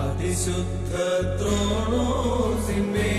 അതിശുദ്ധ ത്രോണോ സിമേ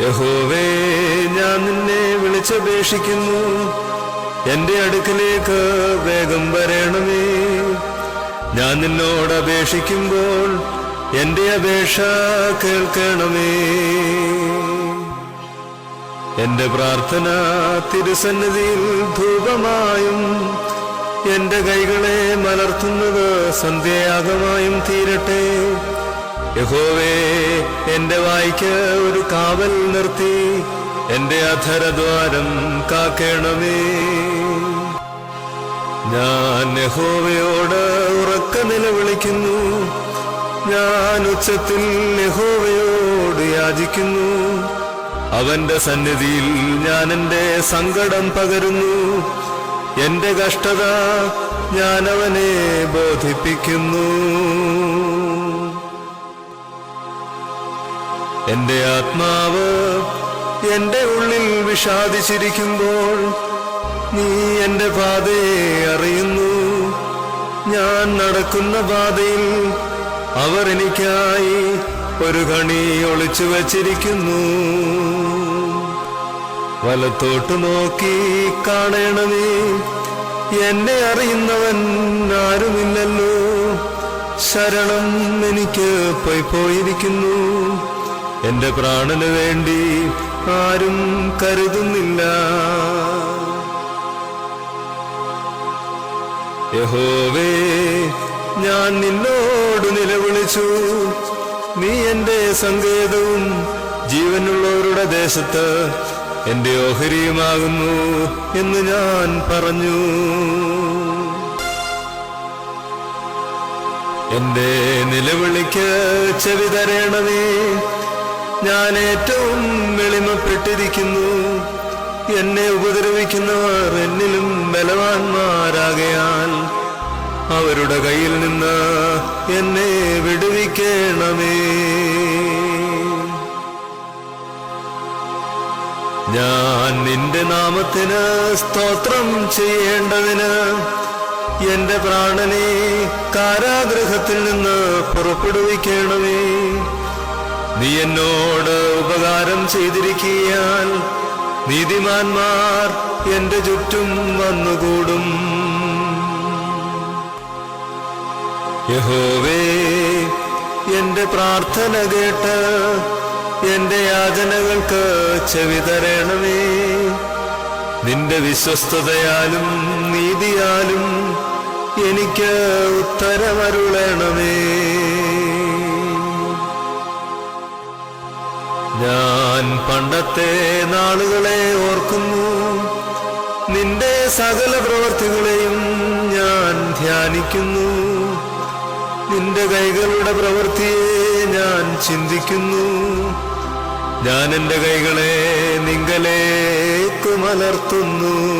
യഹോവേ ഞാൻ നിന്നെ വിളിച്ചപേക്ഷിക്കുന്നു. എന്റെ അടുക്കലേക്ക് വേഗം വരണമേ. ഞാൻ നിന്നോട് അപേക്ഷിക്കുമ്പോൾ എന്റെ അപേക്ഷ കേൾക്കണമേ. എന്റെ പ്രാർത്ഥന തിരുസന്നിധിയിൽ ധൂപമായും എന്റെ കൈകളെ മലർത്തുന്നത് സന്ധ്യയാഗമായും തീരട്ടെ. യഹോവേ എന്റെ വായിക്ക് ഒരു കാവൽ നിർത്തി എന്റെ അധരദ്വാരം കാക്കണമേ. ഞാൻ യഹോവയോട് ഉറക്ക നിലവിളിക്കുന്നു ഞാൻ ഉച്ചത്തിൽ യഹോവയോട് യാചിക്കുന്നു. അവന്റെ സന്നിധിയിൽ ഞാൻ എന്റെ സങ്കടം പകരുന്നു എന്റെ കഷ്ടത ഞാൻ അവനെ ബോധിപ്പിക്കുന്നു. എന്റെ ആത്മാവ് എന്റെ ഉള്ളിൽ വിഷാദിച്ചിരിക്കുമ്പോൾ നീ എന്റെ പാതയെ അറിയുന്നു. ഞാൻ നടക്കുന്ന പാതയിൽ അവർ എനിക്കായി ഒരു കണി ഒളിച്ചു വച്ചിരിക്കുന്നു. വലത്തോട്ട് നോക്കി കാണണമേ എന്നെ അറിയുന്നവൻ ആരുമില്ലല്ലോ. ശരണം എനിക്ക് പോയി പോയിരിക്കുന്നു. എന്റെ പ്രാണന് വേണ്ടി ആരും കരുതുന്നില്ല. യഹോവേ ഞാൻ നിന്നോട് നിലവിളിച്ചു. നീ എന്റെ സങ്കേതവും ജീവനുള്ളവരുടെ ദേശത്ത് എന്റെ ഓഹരിയുമാകുന്നു എന്ന് ഞാൻ പറഞ്ഞു. എന്റെ നിലവിളിക്ക് ചെവി തരേണമേ. ഞാൻ ഏറ്റവും എളിമപ്പെട്ടിരിക്കുന്നു. എന്നെ ഉപദ്രവിക്കുന്നവർ എന്നിലും ബലവാന്മാരാകയാൽ അവരുടെ കയ്യിൽ നിന്ന് എന്നെ വിടുവിക്കണമേ. ഞാൻ നിന്റെ നാമത്തിന് സ്തോത്രം ചെയ്യേണ്ടതിന് എന്റെ പ്രാണനെ കാരാഗ്രഹത്തിൽ നിന്ന് പുറപ്പെടുവിക്കണമേ. നീ എന്നോട് ഉപകാരം ചെയ്തിരിക്കിയാൽ നീതിമാന്മാർ എന്റെ ചുറ്റും വന്നുകൂടും. യഹോവേ എന്റെ പ്രാർത്ഥന കേട്ട് എന്റെ യാചനകൾക്ക് ചെവി തരണമേ. നിന്റെ വിശ്വസ്തതയാലും നീതിയാലും എനിക്ക് ഉത്തരമരുളണമേ. പണ്ടത്തെ നാളുകളെ ഓർക്കുന്നു. നിന്റെ സകല പ്രവർത്തികളെയും ഞാൻ ധ്യാനിക്കുന്നു. നിന്റെ കൈകളുടെ പ്രവൃത്തിയെ ഞാൻ ചിന്തിക്കുന്നു. ഞാൻ എന്റെ കൈകളെ നിങ്കലേക്ക് മലർത്തുന്നു